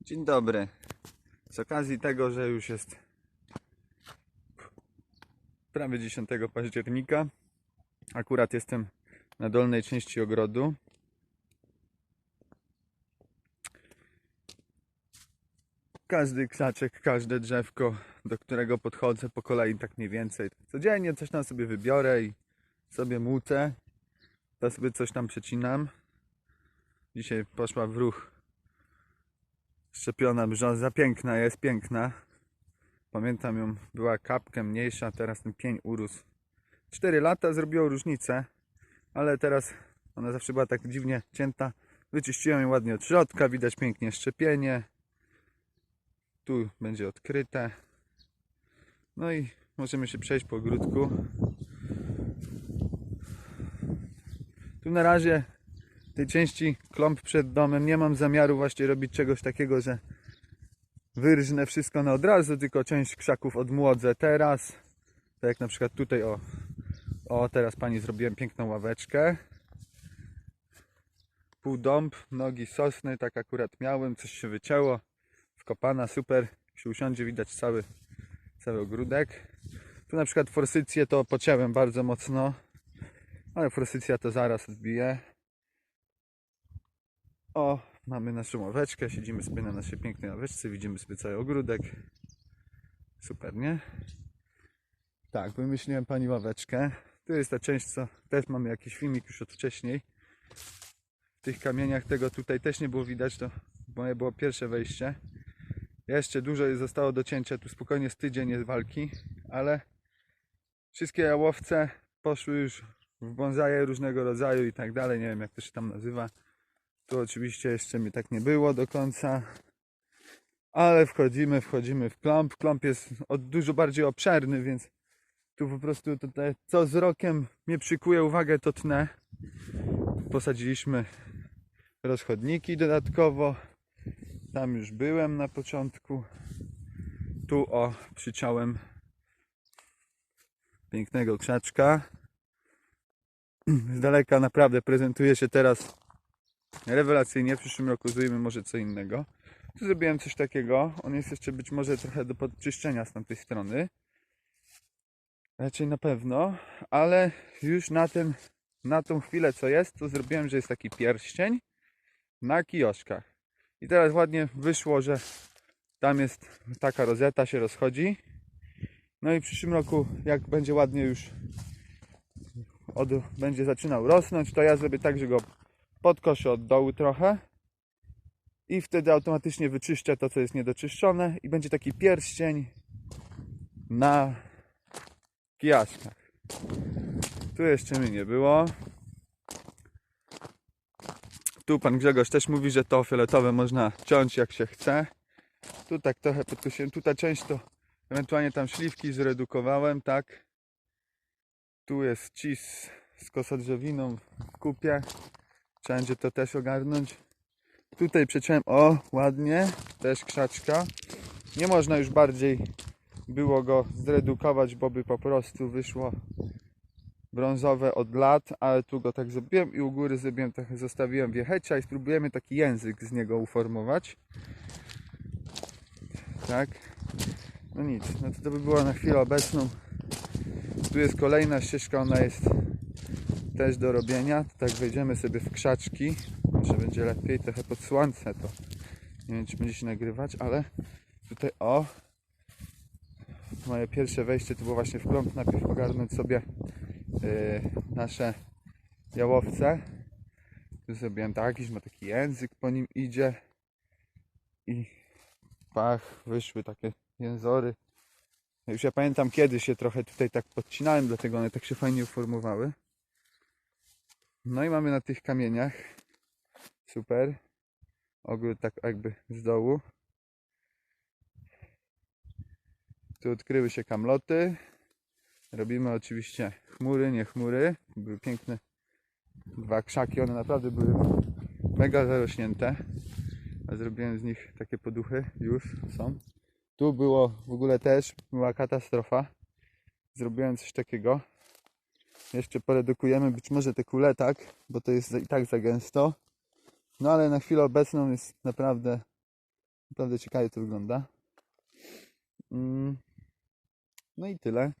Dzień dobry. Z okazji tego, że już jest prawie 10 października, akurat jestem na dolnej części ogrodu. Każdy krzaczek, każde drzewko, do którego podchodzę po kolei tak mniej więcej. Codziennie coś tam sobie wybiorę i sobie młócę. To sobie coś tam przecinam. Dzisiaj poszła w ruch szczepiona brzoza. Piękna jest, piękna. Pamiętam ją, była kapkę mniejsza, teraz ten pień urósł. 4 lata zrobiło różnicę, ale teraz ona zawsze była tak dziwnie cięta. Wyczyściłem ją ładnie od środka, widać pięknie szczepienie. Tu będzie odkryte. No i możemy się przejść po ogródku. Tu na razie tej części klomp przed domem nie mam zamiaru właśnie robić czegoś takiego, że wyrżnę wszystko na od razu, tylko część krzaków odmłodzę teraz. Tak jak na przykład tutaj o, o teraz pani zrobiłem piękną ławeczkę. Pół dąb, nogi sosny, tak akurat miałem, coś się wycięło. Wkopana, super. Jak się usiądzie, widać cały, cały ogródek. Tu na przykład forsycję to pociąłem bardzo mocno, ale forsycja to zaraz odbije. O, mamy naszą ławeczkę, siedzimy sobie na naszej pięknej ławeczce, widzimy sobie cały ogródek. Super, nie? Tak, wymyśliłem pani ławeczkę. Tu jest ta część, co też mamy jakiś filmik już od wcześniej. W tych kamieniach tego tutaj też nie było widać, to moje było pierwsze wejście. Jeszcze dużo zostało do cięcia, tu spokojnie z tydzień jest walki, ale wszystkie jałowce poszły już w bonsaje różnego rodzaju i tak dalej, nie wiem jak to się tam nazywa. Tu oczywiście jeszcze mi tak nie było do końca. Ale wchodzimy, wchodzimy w klomp. Klomp jest dużo bardziej obszerny, więc tu po prostu tutaj co z rokiem mnie przykuje uwagę, to tnę. Posadziliśmy rozchodniki dodatkowo. Tam już byłem na początku. Tu o, przyciąłem pięknego krzaczka. Z daleka naprawdę prezentuje się teraz rewelacyjnie. W przyszłym roku zrobimy może co innego. Tu zrobiłem coś takiego. On jest jeszcze być może trochę do podczyszczenia z tamtej strony. Raczej na pewno, ale już na tym, na tą chwilę co jest, to zrobiłem, że jest taki pierścień na kijoszkach. I teraz ładnie wyszło, że tam jest taka rozeta, się rozchodzi. No i w przyszłym roku, jak będzie ładnie już od, będzie zaczynał rosnąć, to ja zrobię tak, że go podkoszę od dołu trochę i wtedy automatycznie wyczyszczę to, co jest niedoczyszczone i będzie taki pierścień na kijaszkach. Tu jeszcze mi nie było. Tu pan Grzegorz też mówi, że to fioletowe można ciąć jak się chce. Tu tak trochę podkosiłem. Tu ta część to ewentualnie tam śliwki zredukowałem, tak. Tu jest cis z kosodrzewiną w kupie. Trzeba będzie to też ogarnąć. Tutaj przeciąłem, o ładnie, też krzaczka. Nie można już bardziej było go zredukować, bo by po prostu wyszło brązowe od lat, ale tu go tak zrobiłem i u góry zrobiłem trochę, zostawiłem wiechecia i spróbujemy taki język z niego uformować. Tak. No nic, no to, to by było na chwilę obecną. Tu jest kolejna ścieżka, ona jest też do robienia. Tak wejdziemy sobie w krzaczki. Może będzie lepiej, trochę pod słońce to. Nie wiem, czy będzie się nagrywać, ale tutaj o. Moje pierwsze wejście to było właśnie w kląb. Najpierw ogarnąć sobie yy, nasze jałowce. Tu zrobiłem tak, że ma taki język po nim idzie. I pach, wyszły takie jęzory. Już ja pamiętam kiedy się trochę tutaj tak podcinałem, dlatego one tak się fajnie uformowały. No i mamy na tych kamieniach. Super. Ogród tak jakby z dołu. Tu odkryły się kamloty. Robimy oczywiście chmury, nie chmury. Były piękne dwa krzaki. One naprawdę były mega zarośnięte. A zrobiłem z nich takie poduchy. Już są. Tu było w ogóle też była katastrofa. Zrobiłem coś takiego. Jeszcze poredukujemy być może te kule tak, bo to jest i tak za gęsto. No ale na chwilę obecną jest naprawdę, naprawdę ciekawie to wygląda. Mm. No i tyle,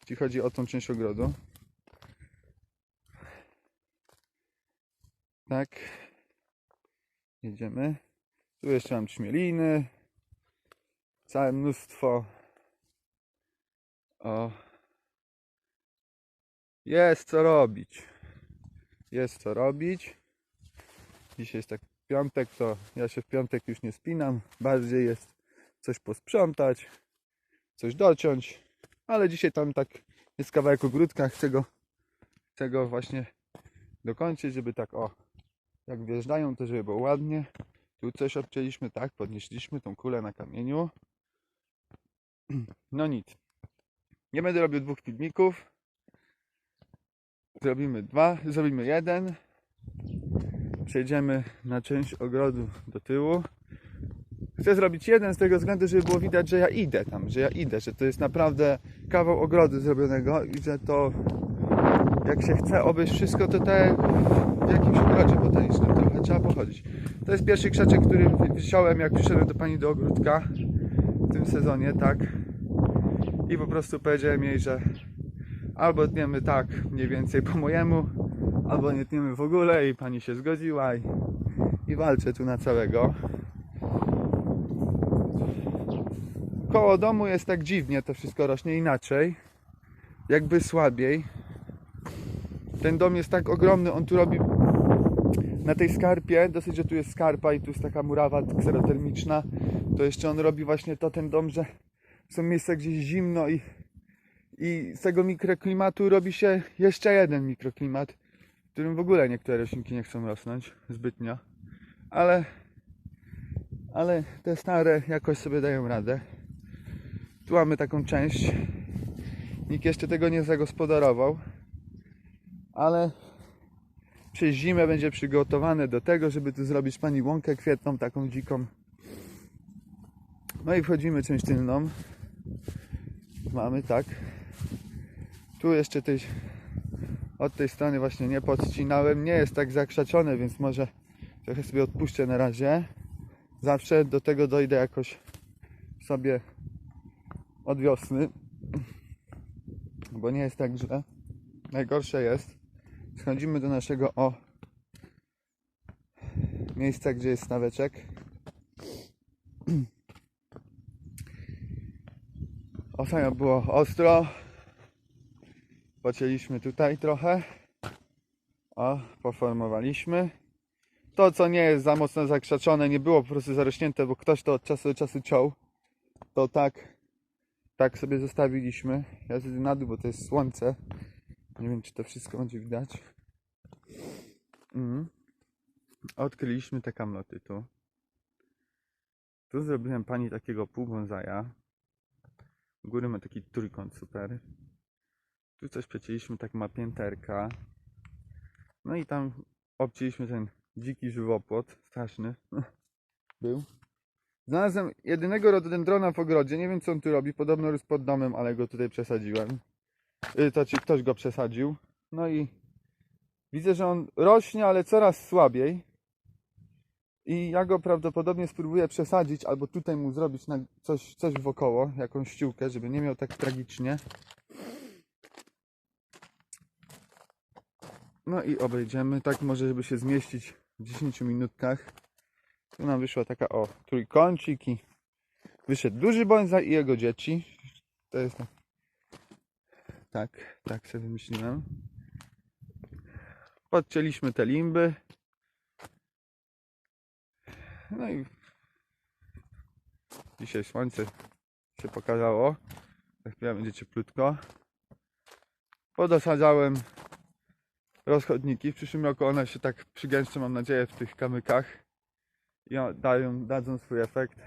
jeśli chodzi o tą część ogrodu. Tak. Jedziemy. Tu jeszcze mam trzmieliny. Całe mnóstwo. O. Jest co robić. Jest co robić. Dzisiaj jest tak piątek, to ja się w piątek już nie spinam. Bardziej jest coś posprzątać, coś dociąć. Ale dzisiaj tam tak jest kawałek ogródka. Chcę go, chcę go właśnie dokończyć, żeby tak o, jak wjeżdżają, to żeby było ładnie. Tu coś obcięliśmy, tak, podnieśliśmy tą kulę na kamieniu. No nic. Nie będę robił dwóch filmików. Zrobimy dwa, zrobimy jeden. Przejdziemy na część ogrodu do tyłu. Chcę zrobić jeden z tego względu, żeby było widać, że ja idę tam, że ja idę, że to jest naprawdę kawał ogrodu zrobionego i że to jak się chce obejść wszystko, to tak w jakimś ogrodzie botanicznym trochę trzeba pochodzić. To jest pierwszy krzaczek, który wziąłem jak przyszedłem do pani do ogródka w tym sezonie, tak. I po prostu powiedziałem jej, że albo tniemy tak mniej więcej po mojemu, albo nie tniemy w ogóle i pani się zgodziła i, i walczę tu na całego. Koło domu jest tak dziwnie, to wszystko rośnie inaczej, jakby słabiej. Ten dom jest tak ogromny, on tu robi na tej skarpie, dosyć, że tu jest skarpa i tu jest taka murawa kserotermiczna, to jeszcze on robi właśnie to ten dom, że są miejsca gdzieś zimno i, i z tego mikroklimatu robi się jeszcze jeden mikroklimat, w którym w ogóle niektóre roślinki nie chcą rosnąć zbytnio, ale, ale te stare jakoś sobie dają radę. Tu mamy taką część, nikt jeszcze tego nie zagospodarował, ale przez zimę będzie przygotowane do tego, żeby tu zrobić pani łąkę kwietną, taką dziką. No i wchodzimy część tylną. Mamy tak. Tu jeszcze tej, od tej strony właśnie nie podcinałem. Nie jest tak zakrzaczone, więc może trochę sobie odpuszczę na razie. Zawsze do tego dojdę jakoś sobie od wiosny. Bo nie jest tak źle. Najgorsze jest, schodzimy do naszego o miejsca, gdzie jest staweczek. Ostatnio było ostro. Pocięliśmy tutaj trochę. O, poformowaliśmy. To, co nie jest za mocno zakrzaczone, nie było po prostu zarośnięte, bo ktoś to od czasu do czasu ciął. To tak, tak sobie zostawiliśmy. Ja zejdę na dół, bo to jest słońce. Nie wiem, czy to wszystko będzie widać. Mhm. Odkryliśmy te kamloty tu. Tu zrobiłem pani takiego pół bonsaja. U góry ma taki trójkąt super. Tu coś przecięliśmy, tak ma pięterka. No i tam obcięliśmy ten dziki żywopłot. Straszny. Był. Znalazłem jedynego rododendrona w ogrodzie. Nie wiem co on tu robi. Podobno rósł pod domem, ale go tutaj przesadziłem. Y, to ci ktoś go przesadził. No i widzę, że on rośnie, ale coraz słabiej. I ja go prawdopodobnie spróbuję przesadzić, albo tutaj mu zrobić coś, coś wokoło, jakąś ściółkę, żeby nie miał tak tragicznie. No i obejdziemy, tak może, żeby się zmieścić w 10 minutkach. Tu nam wyszła taka, o, trójkącik i wyszedł duży bonsai i jego dzieci. To jest tak, tak, tak sobie wymyśliłem. Podcięliśmy te limby. No i dzisiaj słońce się pokazało. Za chwilę będzie cieplutko. Podosadzałem rozchodniki. W przyszłym roku one się tak przygęszczą, mam nadzieję, w tych kamykach. I dają, dadzą swój efekt.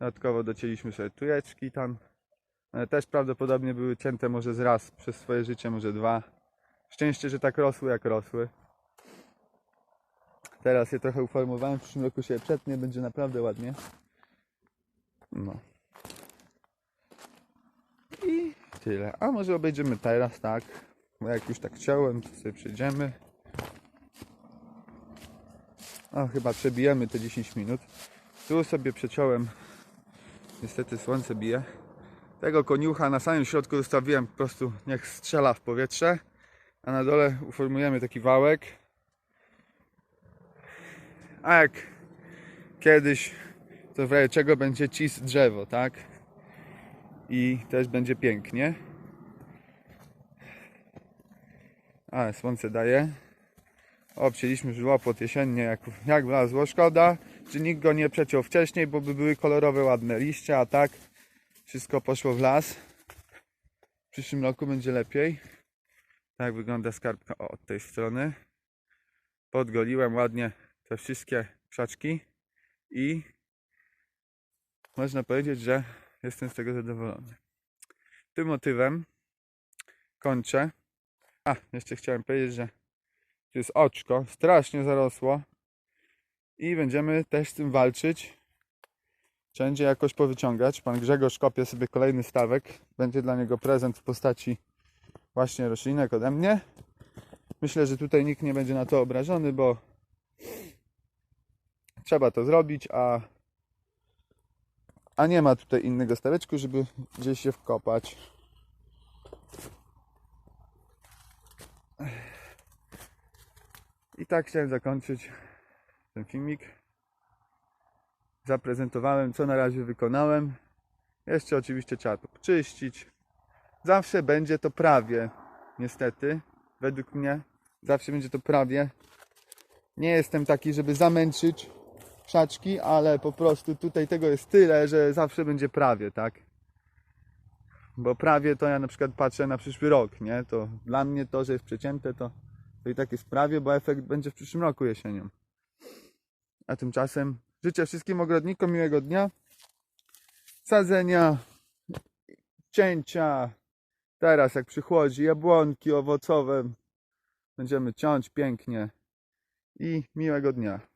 Dodatkowo docięliśmy sobie tujeczki tam. One też prawdopodobnie były cięte może z raz przez swoje życie, może dwa. Szczęście, że tak rosły jak rosły. Teraz je trochę uformowałem, w przyszłym roku się je przetnie, będzie naprawdę ładnie. No. I tyle. A może obejdziemy teraz, tak? Bo jak już tak chciałem, to sobie przejdziemy. O, chyba przebijemy te 10 minut. Tu sobie przeciąłem. Niestety słońce bije. Tego koniucha na samym środku zostawiłem po prostu niech strzela w powietrze. A na dole uformujemy taki wałek. A jak kiedyś, to w razie czego będzie cis drzewo, tak? I też będzie pięknie. A, słońce daje. Obcięliśmy żłopot jesiennie, jak, jak wlazło. Szkoda, że nikt go nie przeciął wcześniej, bo by były kolorowe, ładne liście, a tak wszystko poszło w las. W przyszłym roku będzie lepiej. Tak wygląda skarbka od tej strony. Podgoliłem ładnie te wszystkie krzaczki i można powiedzieć, że jestem z tego zadowolony. Tym motywem kończę. A, jeszcze chciałem powiedzieć, że tu jest oczko, strasznie zarosło i będziemy też z tym walczyć. Wszędzie jakoś powyciągać. Pan Grzegorz kopie sobie kolejny stawek. Będzie dla niego prezent w postaci właśnie roślinek ode mnie. Myślę, że tutaj nikt nie będzie na to obrażony, bo trzeba to zrobić, a, a nie ma tutaj innego staweczku, żeby gdzieś się wkopać. I tak chciałem zakończyć ten filmik. Zaprezentowałem, co na razie wykonałem. Jeszcze oczywiście trzeba to czyścić. Zawsze będzie to prawie, niestety, według mnie. Zawsze będzie to prawie. Nie jestem taki, żeby zamęczyć krzaczki, ale po prostu tutaj tego jest tyle, że zawsze będzie prawie, tak? Bo prawie to ja na przykład patrzę na przyszły rok, nie? To dla mnie to, że jest przecięte, to, to i tak jest prawie, bo efekt będzie w przyszłym roku jesienią. A tymczasem życzę wszystkim ogrodnikom miłego dnia. Sadzenia, cięcia. Teraz jak przychłodzi jabłonki owocowe, będziemy ciąć pięknie. I miłego dnia.